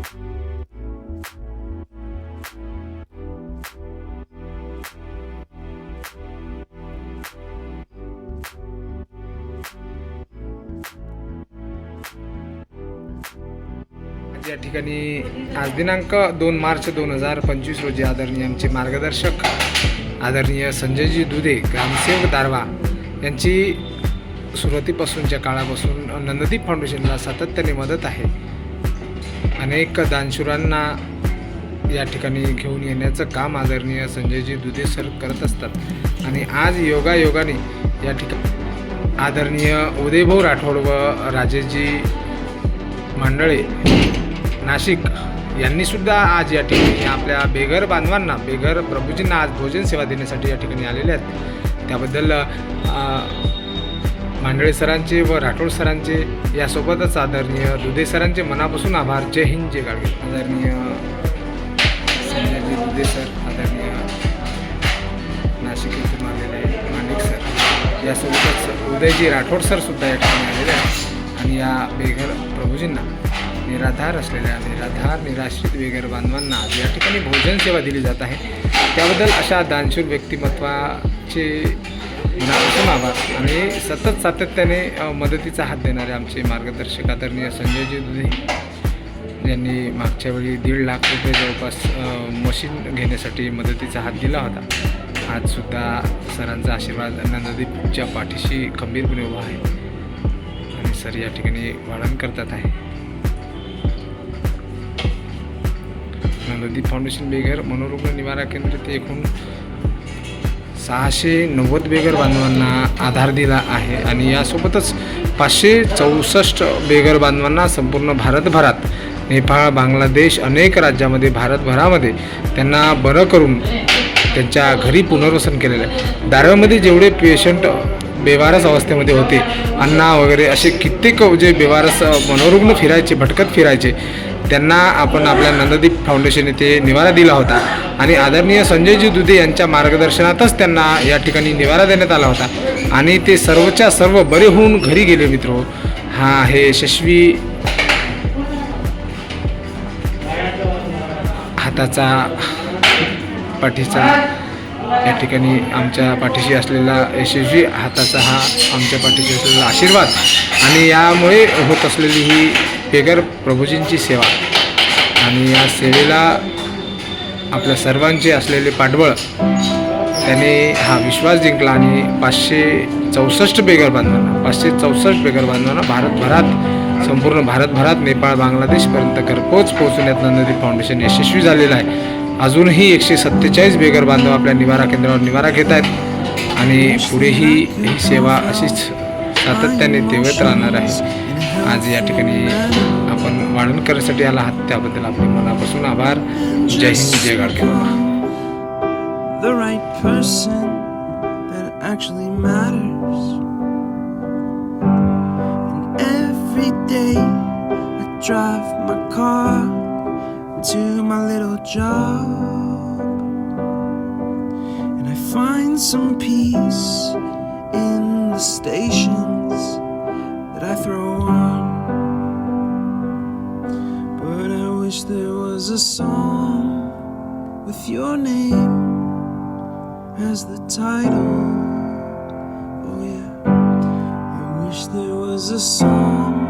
या ठिकाणी आज दिनांक दोन मार्च दोन हजार पंचवीस रोजी आदरणीय आमचे मार्गदर्शक आदरणीय संजयजी दुधे ग्रामसेवक दारवा यांची सुरुवातीपासूनच्या काळापासून नंददीप फाउंडेशनला सातत्याने मदत आहे. अनेक दानशुरांना या ठिकाणी घेऊन येण्याचं काम आदरणीय संजयजी दुधे सर करत असतात. आणि आज योगायोगाने या ठिकाणी आदरणीय उदयभाऊ राठोड व राजेजी मंडळे नाशिक यांनीसुद्धा आज या ठिकाणी आपल्या बेघर बांधवांना बेघर प्रभूजींना आज भोजन सेवा देण्यासाठी या ठिकाणी आलेले आहेत. त्याबद्दल मांडळे सरांचे व राठोड सरांचे यासोबतच आदरणीय दुधे सरांचे मनापासून आभार. जय हिंद जय गाडगे. आदरणीय संजयजी दुधे सर आदरणीय नाशिक येथून आलेले माणिक सर यासोबतच उदयजी राठोड सर सुद्धा या ठिकाणी आलेले आहेत. आणि या बेघर प्रभूजींना निराधार असलेल्या निराधार निराश्रित बेघर बांधवांना या ठिकाणी भोजन सेवा दिली जात आहे. त्याबद्दल अशा दानशूर व्यक्तिमत्वाचे मनापासून आभार. आणि सतत सातत्याने मदतीचा हात देणारे आमचे मार्गदर्शक आदरणीय संजयजी दुधे यांनी मागच्या वेळी दीड लाख रुपये जवळपास मशीन घेण्यासाठी मदतीचा हात दिला होता. आजसुद्धा सरांचा आशीर्वाद नंददीपच्या पाठीशी खंबीरपणे उभा आहे आणि सर या ठिकाणी वाढण करतात आहे. नंददीप फाउंडेशन बेघर मनोरुग्ण निवारा केंद्र ते एकूण सहाशे नव्वद बेघर बांधवांना आधार दिला आहे आणि यासोबतच पाचशे चौसष्ट बेघर बांधवांना संपूर्ण भारतभरात नेपाळ बांगलादेश अनेक राज्यामध्ये भारतभरामध्ये त्यांना बरं करून त्यांच्या घरी पुनर्वसन केलेलं आहे. दारव्यामध्ये जेवढे पेशंट बेवारस अवस्थेमध्ये होते अण्णा वगैरे असे कित्येक जे बेवारस मनोरुग्ण फिरायचे भटकत फिरायचे त्यांना आपण आपल्या नंददीप फाउंडेशन येथे निवारा दिला होता. आणि आदरणीय संजयजी दुधे यांच्या मार्गदर्शनातच त्यांना या ठिकाणी निवारा देण्यात आला होता. आणि ते सर्वच्या सर्व बरे होऊन घरी गेले मित्र. हा हे यशस्वी हाताचा पाठीचा या ठिकाणी आमच्या पाठीशी असलेला यशस्वी हाताचा हा आमच्या पाठीशी असलेला आशीर्वाद. आणि यामुळे होत असलेली ही बेगर प्रभूजींची सेवा. आणि या सेवेला आपल्या सर्वांचे असलेले पाठबळ त्याने हा विश्वास जिंकला आणि पाचशे चौसष्ट बेगर बांधवांना पाचशे चौसष्ट बेगर बांधवांना भारतभरात संपूर्ण भारतभरात नेपाळ बांगलादेशपर्यंत घरपोच पोहोचवण्यात नंददीप फाउंडेशन यशस्वी झालेलं आहे. अजूनही एकशे सत्तेचाळीस बेगर बांधव आपल्या निवारा केंद्रावर निवारा घेत आहेत आणि पुढेही ही सेवा अशीच सातत्याने देवत राहणार आहे. आज या ठिकाणी आपण वाढण करण्यासाठी आला आहात त्याबद्दल आपले मनापासून आभार जय हिंद जय Gadge Baba the right person that actually matters. And every day I drive my car to my little job. And I find some peace in the stations that I throw on. But I wish there was a song with your name as the title. Oh, yeah. I wish there was a song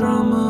drama